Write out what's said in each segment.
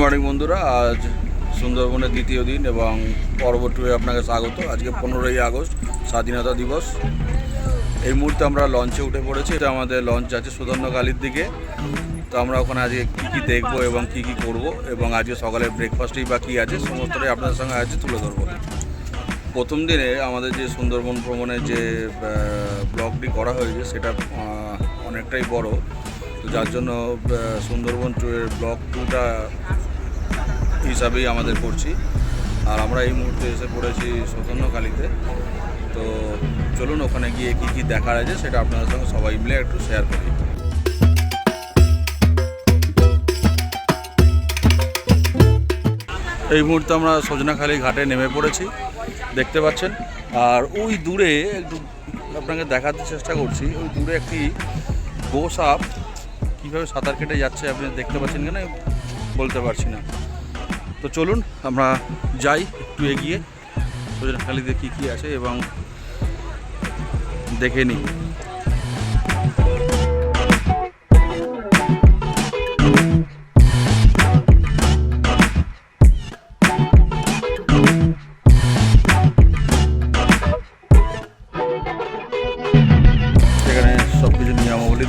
Morning বন্ধুরা। আজ সুন্দরবনের দ্বিতীয় দিন এবং পর্ব টুয়ে আপনাকে স্বাগত। আজকে পনেরোই আগস্ট, স্বাধীনতা দিবস। এই মুহূর্তে আমরা লঞ্চে উঠে পড়েছি। এটা আমাদের লঞ্চ যাচ্ছে সুধন্যকালীর দিকে। তো আমরা ওখানে আজকে কী কী দেখব এবং কী কী করব এবং আজকে সকালে ব্রেকফাস্টেই বা কী আছে, সমস্তটাই আপনাদের সঙ্গে আজকে তুলে ধরবো। প্রথম দিনে আমাদের যে সুন্দরবন ভ্রমণের যে ব্লগটি করা হয়েছে, সেটা অনেকটাই বড়। তো যার জন্য সুন্দরবন ব্লগ টুটা হিসাবেই আমাদের করছি। আর আমরা এই মুহূর্তে এসে পড়েছি সৌতন্যকালীতে তো চলুন ওখানে গিয়ে কী কী দেখার আছে সেটা আপনাদের সঙ্গে সবাই মিলে একটু শেয়ার করি। এই মুহূর্তে আমরা সজনাখালি ঘাটে নেমে পড়েছি, দেখতে পাচ্ছেন। আর ওই দূরে একটু আপনাকে দেখাতে চেষ্টা করছি, ওই দূরে একটি গোসাপ কীভাবে সাঁতার কেটে যাচ্ছে আপনি দেখতে পাচ্ছেন কেন বলতে পারছি না। তো চলুন, আমরা যাই একটু এগিয়ে। সজনাখালিতে কী কী আছে এবং দেখে নিই।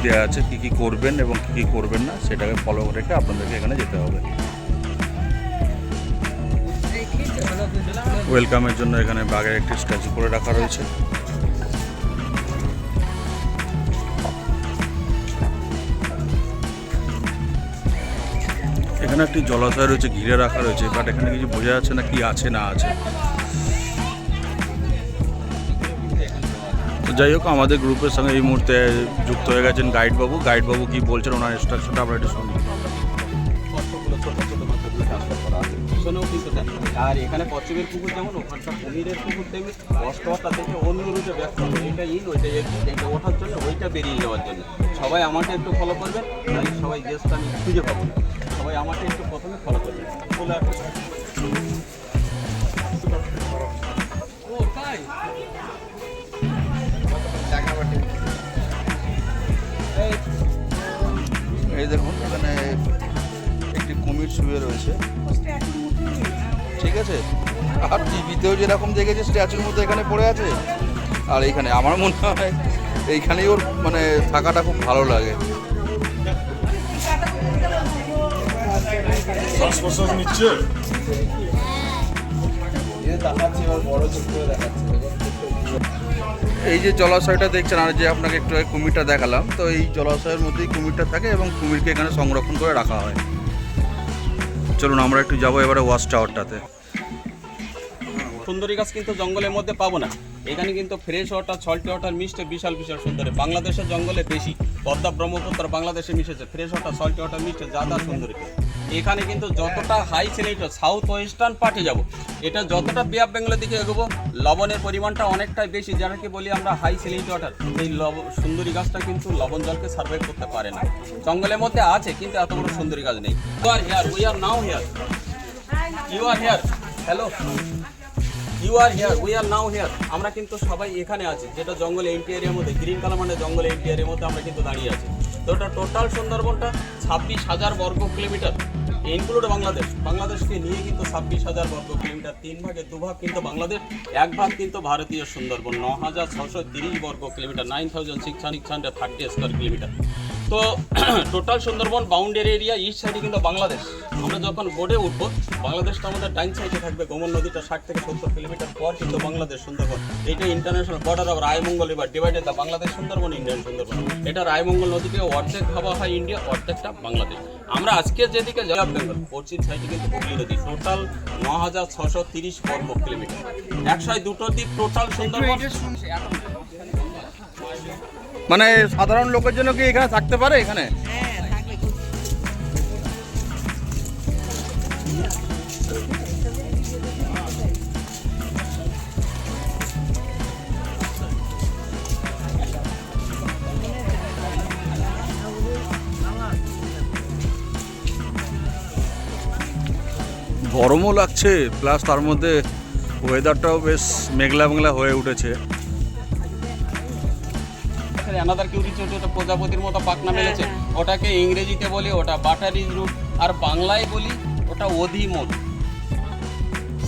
দেওয়া আছে, কী কী করবেন এবং কী কী করবেন না, সেটাকে ফলো রেখে আপনাদেরকে এখানে যেতে হবে। ওয়েলকামের জন্য এখানে বাঘের একটি স্ট্যাচু করে রাখা রয়েছে। এখানে একটি জলাশয় রয়েছে, ঘিরে রাখা রয়েছে বাট এখানে কিছু বোঝা যাচ্ছে না কি আছে, না আছে। তো যাই হোক, আমাদের গ্রুপের সঙ্গে এই মুহূর্তে যুক্ত হয়ে গেছেন গাইড বাবু গাইড বাবু কি বলছেন, ওনার ইনস্ট্রাকশনটা আমরা একটু শুনি। আর এখানে কচ্ছপের পুকুর যেমন ওখানটা কুমিরের পুকুর তেমনি অষ্টটা থেকে অন্য রুটে ব্যস্ত। এটা ইন ওইটা এটা ওঠার জন্য, ওইটা বেরিয়ে যাওয়ার জন্য। সবাই আমাকে একটু ফলো করবেন, তাহলে সবাই গেস্ট আমি খুঁজে পাবো। সবাই আমাকে একটু প্রথমে ফলো করবেন। বলে। ও এই দেখুন, এখানে একটি কুমির শুয়ে রয়েছে। ঠিক আছে? আর টিভিতেও যেরকম দেখেছে স্ট্যাচুর মতো এখানে পড়ে আছে। আর এইখানে আমার মনে হয় এইখানেই ওর মানে থাকাটা খুব ভালো লাগে। নিচ্ছে? এই যে জলাশয়টা দেখছেন আর যে আপনাকে একটু কুমিরটা দেখালাম তো এই জলাশয়ের মধ্যেই কুমিরটা থাকে এবং কুমিরকে এখানে সংরক্ষণ করে রাখা হয়। চলুন আমরা একটু যাব এবারে ওয়াচ টাওয়ারটাতে সুন্দরী গাছ কিন্তু জঙ্গলের মধ্যে পাবো না। এখানে কিন্তু ফ্রেশ ওয়াটার সল্ট ওয়াটার মিশতে বিশাল বিশাল সুন্দরী। বাংলাদেশের জঙ্গলে বেশি, পদ্মা ব্রহ্মপুত্র বাংলাদেশে মিশেছে। ফ্রেশ ওয়াটার সল্ট ওয়াটার মিশতে যাদা সুন্দরী। এখানে কিন্তু যতটা হাই সিলেক্টর সাউথ ওয়েস্টার্ন পার্টে যাব, এটা যতটা বে অফ বেঙ্গলের দিকে এগোবো, লবণের পরিমাণটা অনেকটাই বেশি যাটাকে বলি আমরা হাই সিলিং ওয়াটার এই সুন্দরী গাছটা কিন্তু লবণ জলকে সার্ভাইভ করতে পারে না। জঙ্গলের মধ্যে আছে, কিন্তু এত বড় সুন্দরী গাছ নেই। আর here we are now here you are here hello you are here we are now here আমরা কিন্তু সবাই এখানে আছি। যেটা জঙ্গল জঙ্গলে এরিয়ার মধ্যে গ্রিন কালার মানে জঙ্গল জঙ্গলে এরিয়ার মধ্যে আমরা কিন্তু দাঁড়িয়ে আছি। তো ওটা টোটাল সুন্দরবনটা ছাব্বিশ হাজার বর্গ কিলোমিটার। ইনক্লুড বাংলাদেশ। বাংলাদেশকে নিয়ে কিন্তু ছাব্বিশ হাজার বর্গ কিলোমিটার। তিন ভাগে দু ভাগ কিন্তু বাংলাদেশ, এক ভাগ কিন্তু ভারতীয় সুন্দরবন। ন হাজার ছশো তিরিশ বর্গ kilometre nine thousand six hundred thirty square kilometre তো total Sundarban boundary area east সাইডে কিন্তু বাংলাদেশ। আমরা যখন বোর্ডে উঠবো বাংলাদেশটা আমাদের ডাইন সাইডে থাকবে। গোমন নদীটা ষাট থেকে সত্তর কিলোমিটার পর কিন্তু বাংলাদেশ সুন্দরবন। এটা ইন্টারন্যাশনাল বর্ডার অফ রায়মঙ্গল এবার divided the Bangladesh Sundarban Indian Sundarban. এটা রায়মঙ্গল নদীকে অর্ধেক ভাবা হয় ইন্ডিয়া অর্ধেকটা বাংলাদেশ। আমরা আজকে যেদিকে যাব বেঙ্গল পশ্চিম সাইডে কিন্তু হুগলি নদী। টোটাল ন হাজার ছশো তিরিশ বর্গ কিলোমিটার। একশো দুটো দ্বীপ টোটাল সুন্দরবন। মানে সাধারণ লোকের জন্য কি এখানে থাকতে পারে এখানে? গরমও লাগছে প্লাস তার মধ্যে ওয়েদারটাও বেশ মেঘলা মেঘলা হয়ে উঠেছে। অ্যানাদার কিউরিচি ওটা প্রজাপতির মতো পাখনা মেলেছে। ওটাকে ইংরেজিতে বলি ওটা বাটারি রুট আর বাংলায় বলি ওটা একটা অধি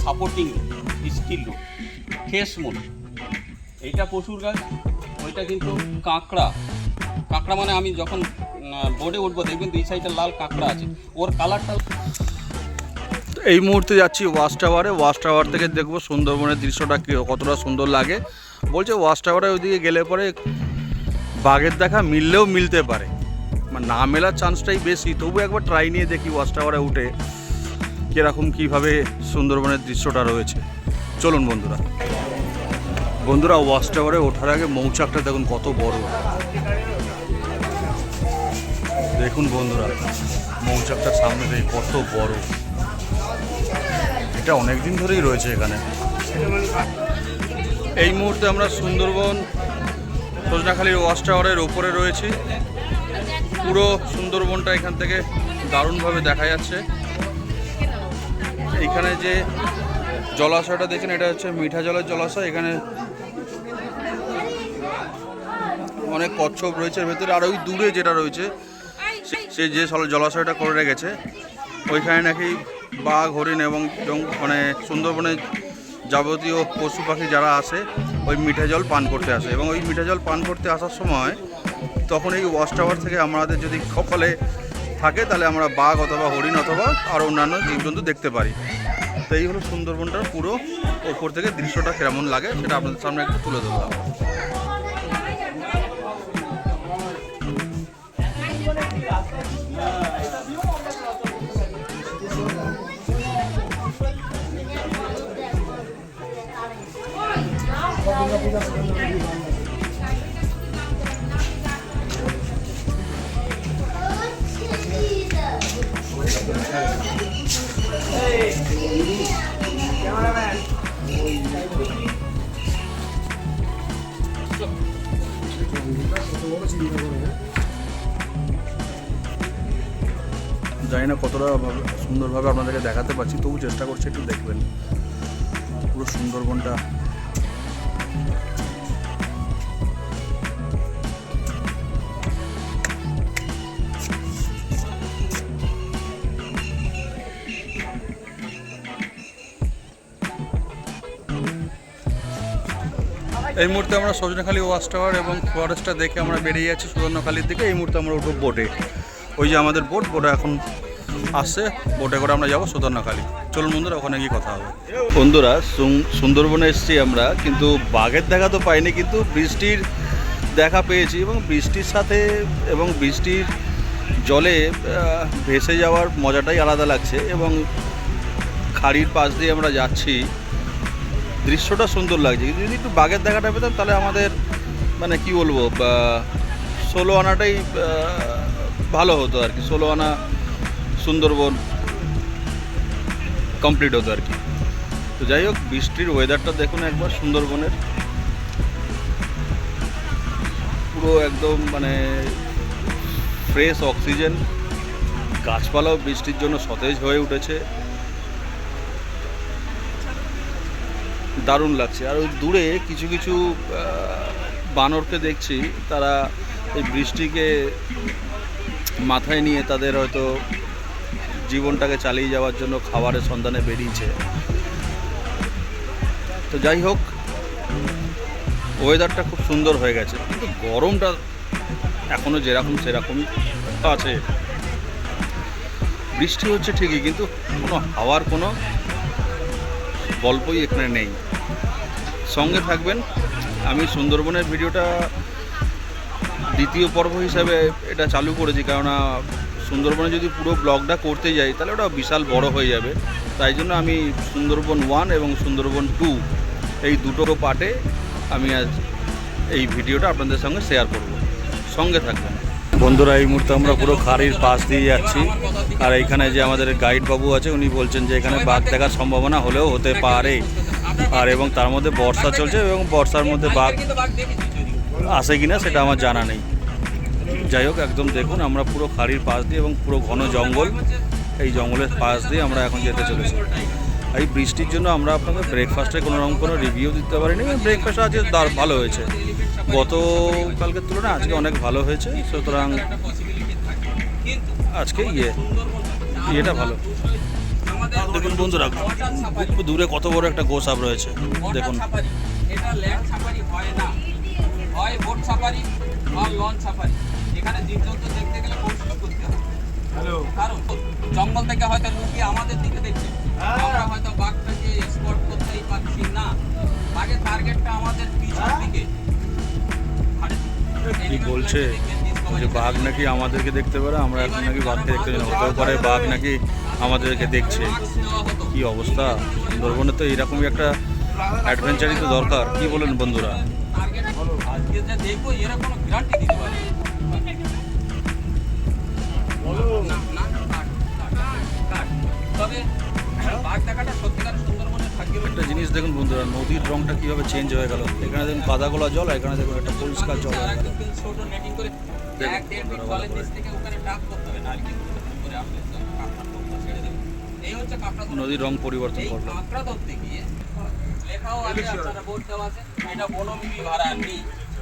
সাপোর্টিং স্টিল রুট ফেস মোড এইটা পশুর গাছ ওইটা কিন্তু কাঁকড়া। কাঁকড়া মানে আমি যখন বোর্ডে উঠবো দেখবেন দুই সাইডে লাল কাঁকড়া আছে। ওর কালারটা তো এই মুহূর্তে যাচ্ছি ওয়াশ টাওয়ারে। ওয়াচ টাওয়ার থেকে দেখব সুন্দরবনের দৃশ্যটা কি- কতটা সুন্দর লাগে। বলছে ওয়াচ টাওয়ারে ওইদিকে গেলে পরে বাঘের দেখা মিললেও মিলতে পারে। না মেলার চান্সটাই বেশি। তবু একবার ট্রাই নিয়ে দেখি ওয়াচ টাওয়ারে উঠে কীরকম কীভাবে সুন্দরবনের দৃশ্যটা রয়েছে। চলুন বন্ধুরা। বন্ধুরা ওয়াচ টাওয়ারে ওঠার আগে মৌচাকটা দেখুন কত বড়। দেখুন বন্ধুরা, মৌচাকটার সামনে থেকে কত বড়। এটা অনেক দিন ধরেই রয়েছে এখানে। এই মুহূর্তে আমরা সুন্দরবন সজনাখালীর ওয়াচ টাওয়ারের ওপরে রয়েছি। পুরো সুন্দরবনটা এখান থেকে দারুণভাবে দেখা যাচ্ছে। এখানে যে জলাশয়টা দেখেন, এটা হচ্ছে মিঠা জলের জলাশয়। এখানে অনেক কচ্ছপ রয়েছে ভেতরে। আর ওই দূরে যেটা রয়েছে, সে- যে জলাশয়টা করে রেখেছে, ওইখানে নাকি বাঘ, হরিণ এবং মানে সুন্দরবনে যাবতীয় পশু পাখি যারা আসে ওই মিঠা জল পান করতে আসে এবং ওই মিঠা জল পান করতে আসার সময় তখন এই ওয়াশ টাওয়ার থেকে আমাদের যদি কপালে থাকে, তাহলে আমরা বাঘ অথবা হরিণ অথবা আরও অন্যান্য জীবজন্তু দেখতে পারি। তো এই হলো সুন্দরবনটার পুরো ওপর থেকে দৃশ্যটা কেমন লাগে সেটা আপনাদের সামনে একটু তুলে ধরলাম। জানি না কতটা ভাবে- সুন্দরভাবে আপনাদেরকে দেখাতে পারছি, তবু চেষ্টা করছি একটু দেখবেন। পুরো সুন্দরবনটা এই মুহূর্তে আমরা সজনেখালি ওয়াচ টাওয়ার এবং ফরেস্টটা দেখে আমরা বেরিয়ে যাচ্ছি সুবর্ণখালির দিকে। এই মুহূর্তে আমরা উঠবো বোটে ওই যে আমাদের বোট বোটে এখন আসছে। বোটে করে আমরা যাব সুবর্ণখালি। চলুন বন্ধুরা, ওখানে গিয়ে কথা হবে। বন্ধুরা সুন- সুন্দরবনে এসেছি আমরা, কিন্তু বাঘের দেখা তো পাইনি, কিন্তু বৃষ্টির দেখা পেয়েছি এবং বৃষ্টির সাথে এবং বৃষ্টির জলে ভেসে যাওয়ার মজাটাই আলাদা লাগছে এবং খাড়ির পাশ দিয়ে আমরা যাচ্ছি। দৃশ্যটা সুন্দর লাগছে। কিন্তু যদি একটু বাঘের দেখাটা পেতাম তাহলে আমাদের মানে কি বলব ষোলো আনাটাই ভালো হতো আর কি। ষোলো আনা সুন্দরবন কমপ্লিট হতো আর কি। তো যাই হোক, বৃষ্টির ওয়েদারটা দেখুন একবার, সুন্দরবনের। পুরো একদম মানে ফ্রেশ অক্সিজেন গাছপালাও বৃষ্টির জন্য সতেজ হয়ে উঠেছে। দারুণ লাগছে। আর ওই দূরে কিছু কিছু বানরকে দেখছি, তারা এই বৃষ্টিকে মাথায় নিয়ে তাদের হয়তো জীবনটাকে চালিয়ে যাওয়ার জন্য খাবারের সন্ধানে বেরিয়েছে। তো যাই হোক ওয়েদারটা খুব সুন্দর হয়ে গেছে। কিন্তু গরমটা এখনও যেরকম সেরকম আছে। বৃষ্টি হচ্ছে ঠিকই, কিন্তু কোনো হাওয়ার কোনো গল্পই এখানে নেই। সঙ্গে থাকবেন। আমি সুন্দরবনের ভিডিওটা দ্বিতীয় পর্ব হিসাবে এটা চালু করেছি, কেননা সুন্দরবনে যদি পুরো ব্লগটা করতে যাই, তাহলে ওটা বিশাল বড় হয়ে যাবে। তাই জন্য আমি সুন্দরবন ওয়ান এবং সুন্দরবন টু এই দুটো পার্টে আমি আজ এই ভিডিওটা আপনাদের সঙ্গে শেয়ার করব। সঙ্গে থাকবেন। বন্ধুরা, এই মুহূর্তে আমরা পুরো খাড়ির পাশ দিয়ে যাচ্ছি। আর এইখানে যে আমাদের গাইড বাবু আছে, উনি বলছেন যে এখানে বাঘ দেখার সম্ভাবনা হলেও হতে পারে। আর এবং তার মধ্যে বর্ষা চলছে এবং বর্ষার মধ্যে বাঘ আসে কিনা সেটা আমার জানা নেই। যাই হোক, একদম দেখুন, আমরা পুরো খাড়ির পাশ দিয়ে এবং পুরো ঘন জঙ্গল, এই জঙ্গলের পাশ দিয়ে আমরা এখন যেতে চলেছি। এই বৃষ্টির জন্য আমরা আপনাকে ব্রেকফাস্টে কোনো রকম কোনো রিভিউ দিতে পারিনি ব্রেকফাস্ট আজকে তার ভালো হয়েছে। গতকালকের তুলনায় আজকে অনেক ভালো হয়েছে, সুতরাং আজকে ইয়ে ইয়েটা ভালো। বন্ধুরা খুব দূরে কত বড় একটা গোসাপ রয়েছে দেখুন। এটা ল্যান্ড সাফারি হয় না। হয় বোট সাফারি বা লঞ্চ সাফারি এখানে জীবজন্তু দেখতে গেলে কৌশল করতে হয় কারণ জঙ্গল থেকে হয়তো লুকিয়ে আমাদের দিকে দেখছে। আমরা হয়তো বাঘটাকে স্পট করতেই পারছি না। বাঘের টার্গেটটা আমাদের পিছন দিকে। কি বলছে? যে বাঘ নাকি আমাদেরকে দেখতে পারে আমরা এখন নাকি বাঘকে দেখতে হতেও পারে বাঘ নাকি আমাদেরকে দেখছে। কি অবস্থা? সুন্দরবনে তো এরকমই একটা অ্যাডভেঞ্চারই তো দরকার। কি বলেন বন্ধুরা? একটা জিনিস দেখুন বন্ধুরা, নদীর রংটা কীভাবে চেঞ্জ হয়ে গেল। এখানে দেখুন কাদা গোলা জল এখানে দেখুন একটা পরিষ্কার জল আর একদম নদীর রং পরিবর্তন এই করল। কাঁকড়া ধরতে গিয়ে লেখাও আছে আপনারা আছে এটা ভাড়া নেই।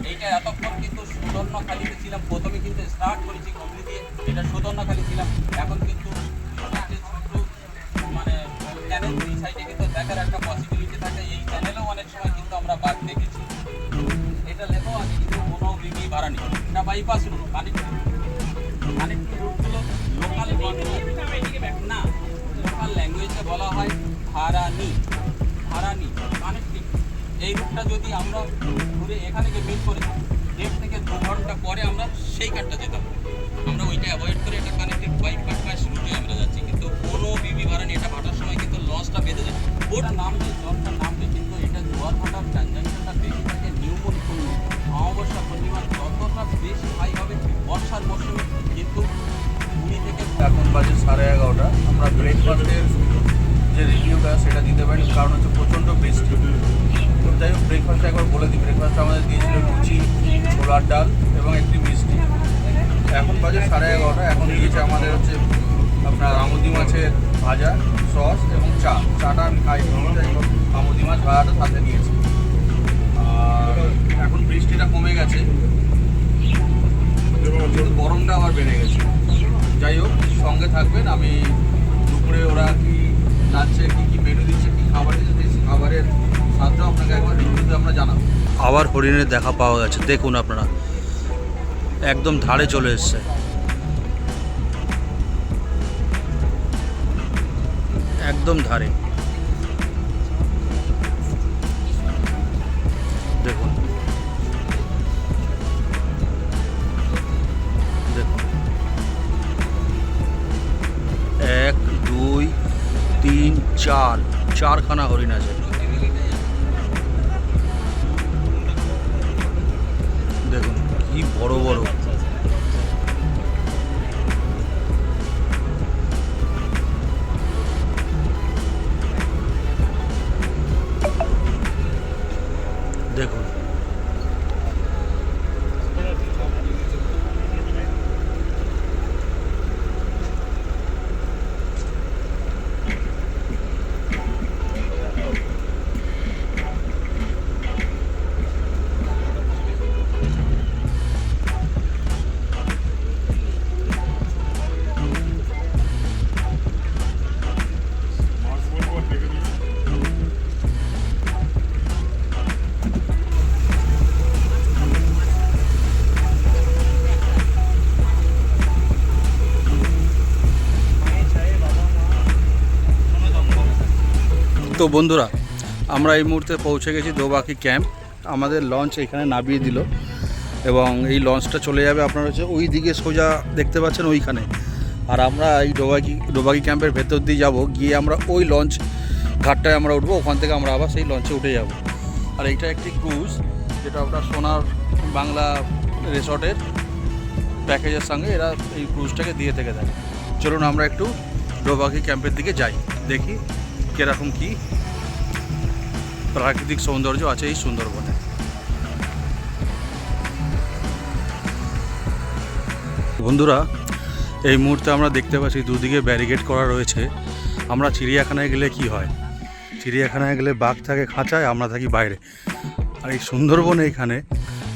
এইটা এতক্ষণ কিন্তু সুদর্ণখালিতে ছিলাম প্রথমে কিন্তু স্টার্ট করেছি কমলি দিয়ে এটা সুদর্ণখালি ছিলাম। এখন কিন্তু মানে চ্যানেল দুই সাইডে কিন্তু দেখার একটা পসিবিলিটি থাকে। এই চ্যানেলেও অনেক সময় কিন্তু আমরা বাদ দেখেছি। এটা লেখাও আছে কিন্তু ভাড়া নেই। এটা বাইপাস রুট কানেক্ট কানেক্ট রুটগুলো লোকাল না লোকাল ল্যাঙ্গুয়েজে বলা হয় ভাড়ানি ভাড়ানি কানেক্টিং এই রুটটা যদি আমরা ঘুরে এখানে গিয়ে মিট করে দেড় থেকে দু ঘণ্টা পরে আমরা সেই কারটা যেতাম আমরা ওইটা অ্যাভয়েড করে এটা কানেক্টেড বাইপাস পাস রুটে আমরা যাচ্ছি। কিন্তু কোনো বিবি ভাড়ানি এটা ভাটার সময় কিন্তু লসটা বেঁধে যায়। ওটা নামবে জলটা নামবে কিন্তু এটা জোয়ার ভাটার ট্রানজাকশনটা বেশি থাকে নিউমন পূর্ণিমা অমাবস্যা পূর্ণিমা যতটা বেশি হাই হবে, বর্ষার মরশুমে কিন্তু কুড়ি থেকে এখন বাজে সাড়ে এগারোটা। আমরা ব্রেকফাস্টের যে রিভিউটা সেটা দিতে পারি কারণ হচ্ছে প্রচণ্ড বৃষ্টি। তো যাই হোক ব্রেকফাস্টটা একবার বলে দিই। ব্রেকফাস্ট আমাদের দিয়েছিল লুচি, ছোলার ডাল এবং একটি মিষ্টি। এখন বাজে সাড়ে এগারোটা। এখন দিয়েছে আমাদের হচ্ছে আপনার আমুদি মাছের ভাজা সস এবং চা। চাটা আমি খাই আমুদি মাছ ভাজাটা সাথে নিয়েছি আর এখন বৃষ্টিটা কমে গেছে। গরমটা আবার বেড়ে গেছে। যাই হোক সঙ্গে থাকবেন। আমি দুপুরে ওরা কি লাঞ্চে কী কী মেনু দিচ্ছে, কী খাবার দিচ্ছে, সেই খাবারের স্বাদটাও আপনাকে একবার রিভিউতে আমরা জানাব। আবার হরিণের দেখা পাওয়া গেছে দেখুন আপনারা, একদম ধারে চলে এসছে। একদম ধারে। চার চারখানা হরিণ আছে। দেখুন কি বড় বড় তো বন্ধুরা, আমরা এই মুহূর্তে পৌঁছে গেছি দোবাকি ক্যাম্প। আমাদের লঞ্চ এখানে নামিয়ে দিল এবং এই লঞ্চটা চলে যাবে আপনার হচ্ছে ওই দিকে সোজা দেখতে পাচ্ছেন ওইখানে। আর আমরা এই ডোবাকি ডোবাকি ক্যাম্পের ভেতর দিয়ে যাব, গিয়ে আমরা ওই লঞ্চ ঘাটটায় আমরা উঠবো, ওখান থেকে আমরা আবার সেই লঞ্চে উঠে যাব। আর এইটা একটি ক্রুজ, যেটা আপনার সোনার বাংলা রিসর্টের প্যাকেজের সঙ্গে এরা এই ক্রুজটাকে দিয়ে থেকে থাকে। চলুন আমরা একটু ডোবাকি ক্যাম্পের দিকে যাই, দেখি কীরকম কী প্রাকৃতিক সৌন্দর্য আছে এই সুন্দরবনে? বন্ধুরা, এই মুহূর্তে আমরা দেখতে পাচ্ছি দুদিকে ব্যারিকেড করা রয়েছে। আমরা চিড়িয়াখানায় গেলে কি হয়? চিড়িয়াখানায় গেলে বাঘ থাকে খাঁচায়, আমরা থাকি বাইরে। আর এই সুন্দরবনে এখানে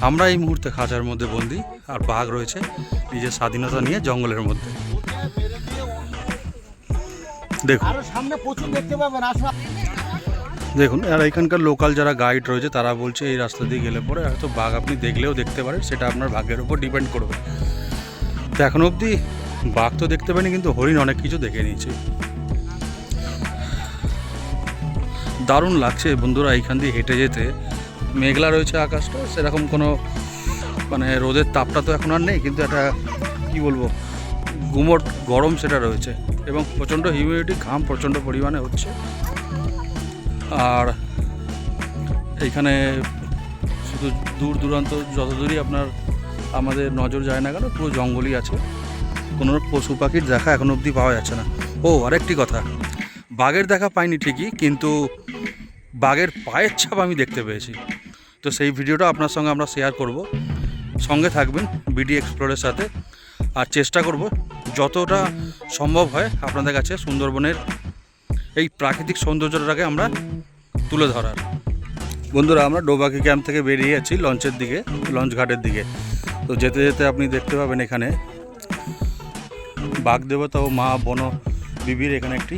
আমরা এই মুহূর্তে খাঁচার মধ্যে বন্দি, আর বাঘ রয়েছে নিজের স্বাধীনতা নিয়ে জঙ্গলের মধ্যে। দেখুন। সামনে প্রচুর দেখতে পাবেন দেখুন আর এখানকার লোকাল যারা গাইড রয়েছে তারা বলছে এই রাস্তা দিয়ে গেলে পরে হয়তো বাঘ আপনি দেখলেও দেখতে পারেন সেটা আপনার ভাগ্যের উপর ডিপেন্ড করবে। তো এখন অবধি বাঘ তো দেখতে পাইনি কিন্তু হরিণ অনেক কিছু দেখে নিয়েছি। দারুণ লাগছে বন্ধুরা এইখান দিয়ে হেঁটে যেতে। মেঘলা রয়েছে আকাশটা সেরকম কোনো মানে রোদের তাপটা তো এখন আর নেই কিন্তু একটা কি বলব গুমট গরম সেটা রয়েছে এবং প্রচণ্ড হিউমিডিটি ঘাম প্রচণ্ড পরিমাণে হচ্ছে। আর এইখানে শুধু দূর দূরান্ত যত দূরই আপনার আমাদের নজর যায় না কেন, পুরো জঙ্গলই আছে। কোনো পশু পাখির দেখা এখন অবধি পাওয়া যাচ্ছে না। ও, আরেকটি কথা। বাঘের দেখা পাইনি ঠিকই, কিন্তু বাঘের পায়ের ছাপ আমি দেখতে পেয়েছি। তো সেই ভিডিওটা আপনার সঙ্গে আমরা শেয়ার করব। সঙ্গে থাকবেন বিডি এক্সপ্লোরের সাথে। আর চেষ্টা করব যতটা সম্ভব হয় আপনাদের কাছে সুন্দরবনের এই প্রাকৃতিক সৌন্দর্যটাকে আমরা তুলে ধরার। বন্ধুরা, আমরা ডোবাকি ক্যাম্প থেকে বেরিয়ে যাচ্ছি লঞ্চের দিকে, লঞ্চ ঘাটের দিকে। তো যেতে যেতে আপনি দেখতে পাবেন এখানে বাঘ দেবতা ও মা বন বিবির এখানে একটি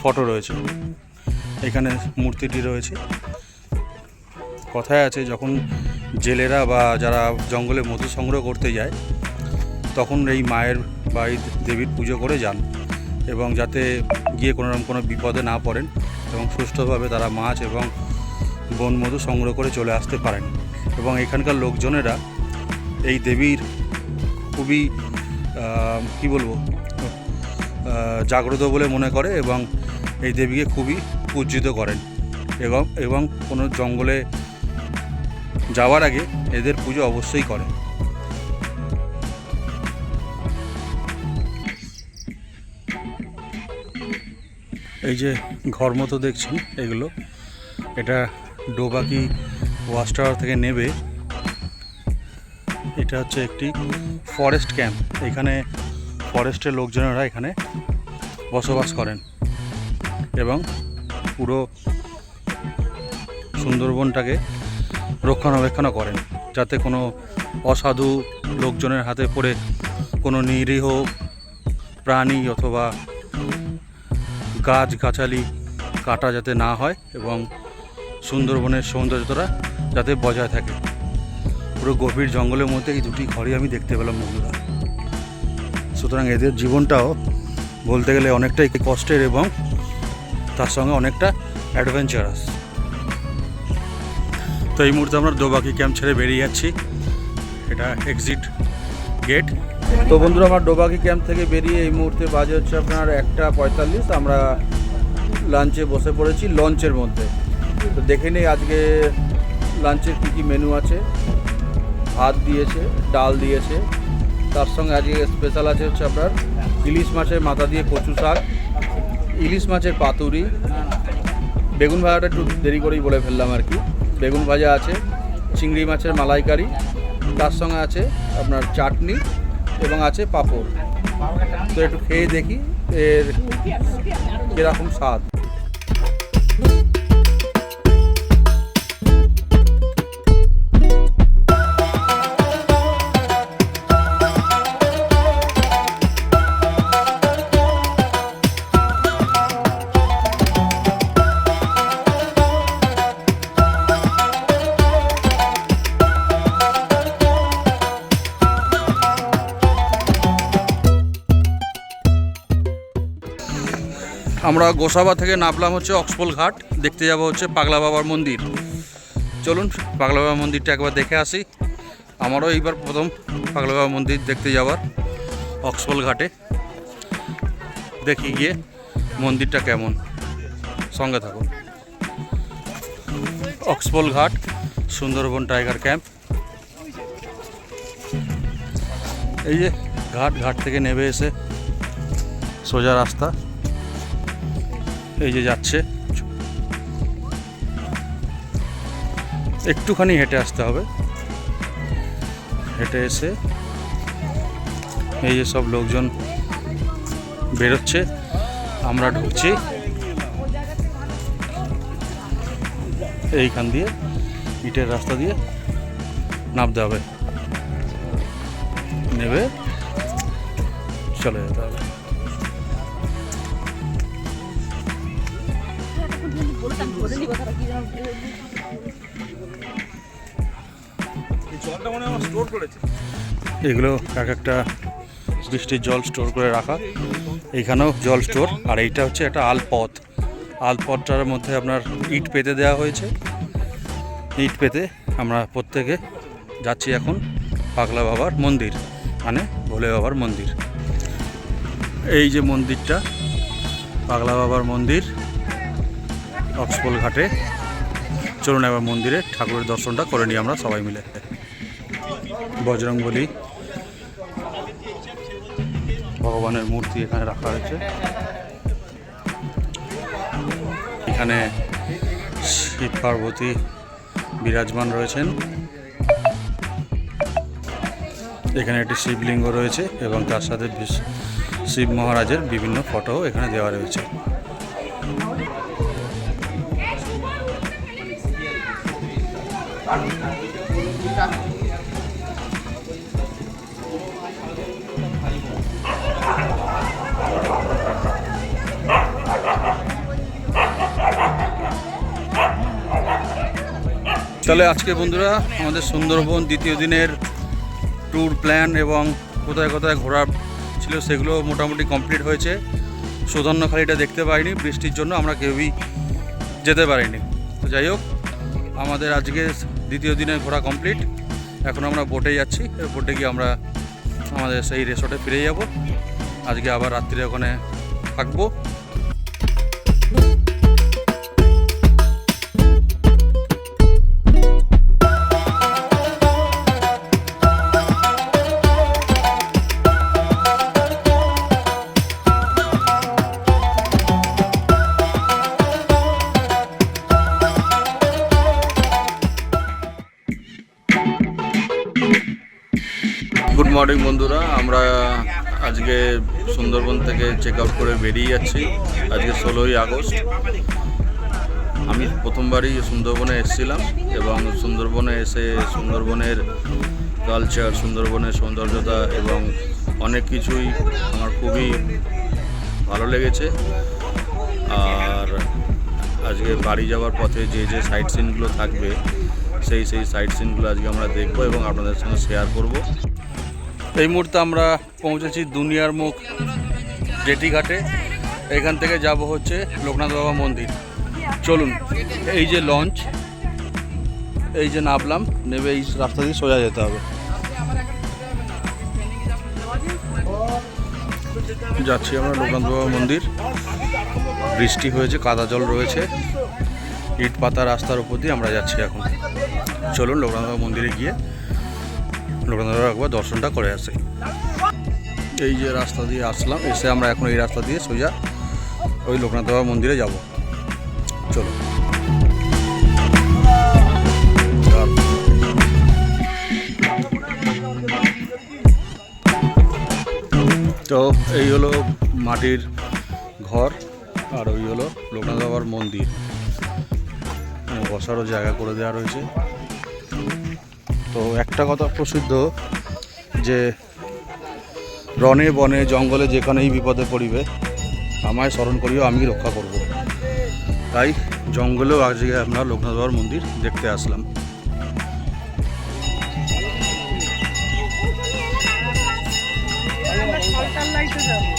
ফটো রয়েছে। এখানে মূর্তিটি রয়েছে। কথায় আছে, যখন জেলেরা বা যারা জঙ্গলে মধু সংগ্রহ করতে যায় তখন এই মায়ের বা দেবীর পুজো করে যান এবং যাতে গিয়ে কোনো রকম কোনো বিপদে না পড়েন এবং সুষ্ঠুভাবে তারা মাছ এবং বনমধু সংগ্রহ করে চলে আসতে পারেন। এবং এখানকার লোকজনেরা এই দেবীর খুবই কি বলব জাগ্রত বলে মনে করে এবং এই দেবীকে খুবই পূজিত করেন। এবং এবং কোনো জঙ্গলে যাওয়ার আগে এদের পুজো অবশ্যই করেন। এই যে ঘর মতো দেখছেন এগুলো, এটা ডোবাকি ওয়াচ টাওয়ার থেকে নেবে। এটা হচ্ছে একটি ফরেস্ট ক্যাম্প। এখানে ফরেস্টের লোকজনেরা এখানে বসবাস করেন এবং পুরো সুন্দরবনটাকে রক্ষণাবেক্ষণ করেন, যাতে কোনো অসাধু লোকজনের হাতে পড়ে কোনো নিরীহ প্রাণী অথবা গাছ গাছালি কাটা যাতে না হয় এবং সুন্দরবনের সৌন্দর্যতা যাতে বজায় থাকে। পুরো গভীর জঙ্গলের মধ্যে এই দুটি ঘরই আমি দেখতে পেলাম বন্ধুরা। সুতরাং এদের জীবনটাও বলতে গেলে অনেকটাই কষ্টের এবং তার সঙ্গে অনেকটা অ্যাডভেঞ্চারাস তো এই মুহূর্তে আমরা দোবাকি ক্যাম্প ছেড়ে বেরিয়ে যাচ্ছি। এটা এক্সিট গেট তো বন্ধুরা, আমার ডোবাকি ক্যাম্প থেকে বেরিয়ে এই মুহূর্তে বাজে হচ্ছে আপনার একটা পঁয়তাল্লিশ। আমরা লাঞ্চে বসে পড়েছি লঞ্চের মধ্যে। তো দেখে নিই আজকে লাঞ্চের কী কী মেনু আছে। ভাত দিয়েছে, ডাল দিয়েছে। তার সঙ্গে আজকে স্পেশাল আছে হচ্ছে আপনার ইলিশ মাছের মাথা দিয়ে কচু শাক, ইলিশ মাছের পাতুরি। বেগুন ভাজাটা একটু দেরি করেই বলে ফেললাম আর কি। বেগুন ভাজা আছে, চিংড়ি মাছের মালাইকারি। তার সঙ্গে আছে আপনার চাটনি। এবং আছে পাঁপড়। তো একটু খেয়ে দেখি এর কীরকম স্বাদ। আমরা গোসাবা থেকে নামলাম হচ্ছে অক্সফোল ঘাট, দেখতে যাব হচ্ছে পাগলা বাবার মন্দির। চলুন, পাগলা বাবার মন্দিরটা একবার দেখে আসি। আমারও এইবার প্রথম পাগলা বাবার মন্দির দেখতে যাওয়ার অক্সফোল ঘাটে। দেখি গিয়ে মন্দিরটা কেমন। সঙ্গে থাকুন। অক্সফোল ঘাট, সুন্দরবন টাইগার ক্যাম্প। এই যে ঘাট ঘাট থেকে নেমে এসে সোজা রাস্তা। এই যে যাচ্ছে। একটুখানি হেঁটে আসতে হবে। হেঁটে এসে এই যে সব লোকজন বেরোচ্ছে, আমরা ঢুকছি। এইখান দিয়ে ইটের রাস্তা দিয়ে নামতে হবে। নেবে, চলে যেতে হবে। এগুলো এক একটা বৃষ্টির জল স্টোর করে রাখা। এখানেও জল স্টোর, আর এইটা হচ্ছে একটা আলপথ। আলপথটার মধ্যে আপনার ইট পেতে দেওয়া হয়েছে। ইট পেতে আমরা প্রত্যেকে যাচ্ছি এখন পাগলা বাবার মন্দির মানে ভোলে বাবার মন্দির। এই যে মন্দিরটা, পাগলা বাবার মন্দির। অক্সপোল ঘাটে। চলুন এবার মন্দিরে ঠাকুরের দর্শনটা করে নিই আমরা সবাই মিলে। বজরংবলী। ভগবানের মূর্তি এখানে রাখা হয়েছে। এখানে শিব পার্বতী বিরাজমান রয়েছেন। এখানে একটি শিবলিঙ্গ রয়েছে এবং তার সাথে শিব মহারাজের বিভিন্ন ফটো এখানে দেওয়া রয়েছে। তাহলে আজকে বন্ধুরা আমাদের সুন্দরবন দ্বিতীয় দিনের ট্যুর প্ল্যান এবং কোথায় কোথায় ঘোরা ছিল সেগুলো মোটামুটি কমপ্লিট হয়েছে। সৌধন্যখালিটা দেখতে পাইনি, বৃষ্টির জন্য আমরা কেউই যেতে পারিনি। তো যাই হোক, আমাদের আজকে দ্বিতীয় দিনের ঘোরা কমপ্লিট। এখন আমরা বোটে যাচ্ছি। বোটে গিয়ে আমরা আমাদের সেই রেসর্টে ফিরে যাব। আজকে আবার রাত্রিরে ওখানে থাকব। আমরা আজকে সুন্দরবন থেকে চেক আউট করে বেরিয়ে যাচ্ছি। আজকে ষোলোই আগস্ট। আমি প্রথমবারই সুন্দরবনে এসেছিলাম এবং সুন্দরবনে এসে সুন্দরবনের কালচার সুন্দরবনের সৌন্দর্যতা এবং অনেক কিছুই আমার খুবই ভালো লেগেছে। আর আজকে বাড়ি যাওয়ার পথে যে যে সাইট সিনগুলো থাকবে, সেই সেই সাইট সিনগুলো আজকে আমরা দেখব এবং আপনাদের সঙ্গে শেয়ার করব। এই মুহূর্তে আমরা পৌঁছেছি দুনিয়ার মুখ জেটি ঘাটে এখান থেকে যাব হচ্ছে লোকনাথ বাবা মন্দির। চলুন, এই যে লঞ্চ, এই যে নামলাম নেবে এই রাস্তা দিয়ে সোজা যেতে হবে। যাচ্ছি আমরা লোকনাথ বাবা মন্দির। বৃষ্টি হয়েছে, কাদা জল রয়েছে। ইট পাতা রাস্তার উপর দিয়ে আমরা যাচ্ছি এখন। চলুন, লোকনাথ বাবা মন্দিরে গিয়ে লোকনাথ একবার দর্শনটা করে আসি। এই যে রাস্তা দিয়ে আসলাম, এসে আমরা এখন এই রাস্তা দিয়ে সোজা ওই লোকনাথ বাবা মন্দিরে যাব। চলো। তো এই হলো মাটির ঘর, আর ওই হলো লোকনাথ বাবার মন্দির। বসারও জায়গা করে দেওয়া রয়েছে। তো একটা কথা প্রসিদ্ধ যে রনে বনে, জঙ্গলে যেখানেই বিপদে পড়িবে, আমায় স্মরণ করিও, আমি রক্ষা করব। তাই জঙ্গলেও আজকে আমরা লোকনাথ বাবার মন্দির দেখতে আসলাম। ঘরের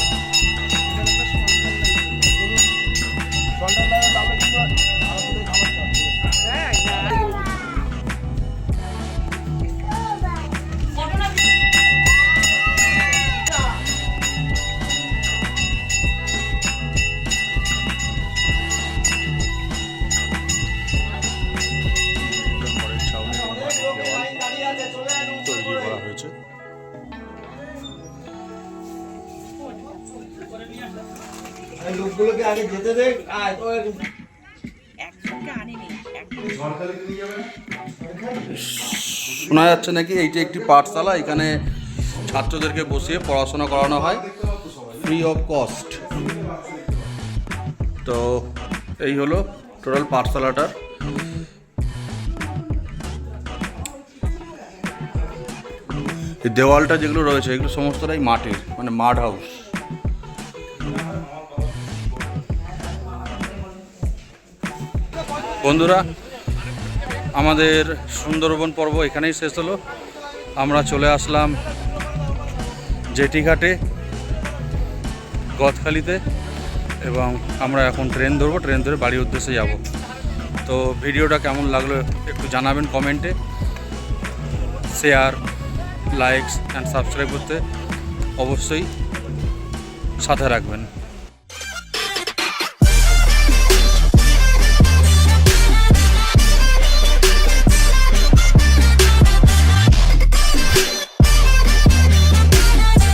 যাচ্ছে নাকি? এইটা একটি পাঠশালা, এখানে ছাত্রদেরকে বসিয়ে পড়াশোনা করানো হয় ফ্রি অফ কস্ট তো এই হলো টোটাল পাঠশালাটার দেওয়ালটা যেগুলো রয়েছে, এগুলো সমস্তটাই মাটির মানে মাড হাউস। বন্ধুরা আমাদের সুন্দরবন পর্ব এখানেই শেষ হলো। আমরা চলে আসলাম জেটি ঘাটে গদখালিতে, এবং আমরা এখন ট্রেন ধরবো, ট্রেন ধরে বাড়ির উদ্দেশ্যে যাব। তো ভিডিওটা কেমন লাগল একটু জানাবেন কমেন্টে। শেয়ার লাইকস অ্যান্ড সাবস্ক্রাইব করতে অবশ্যই সাথে রাখবেন।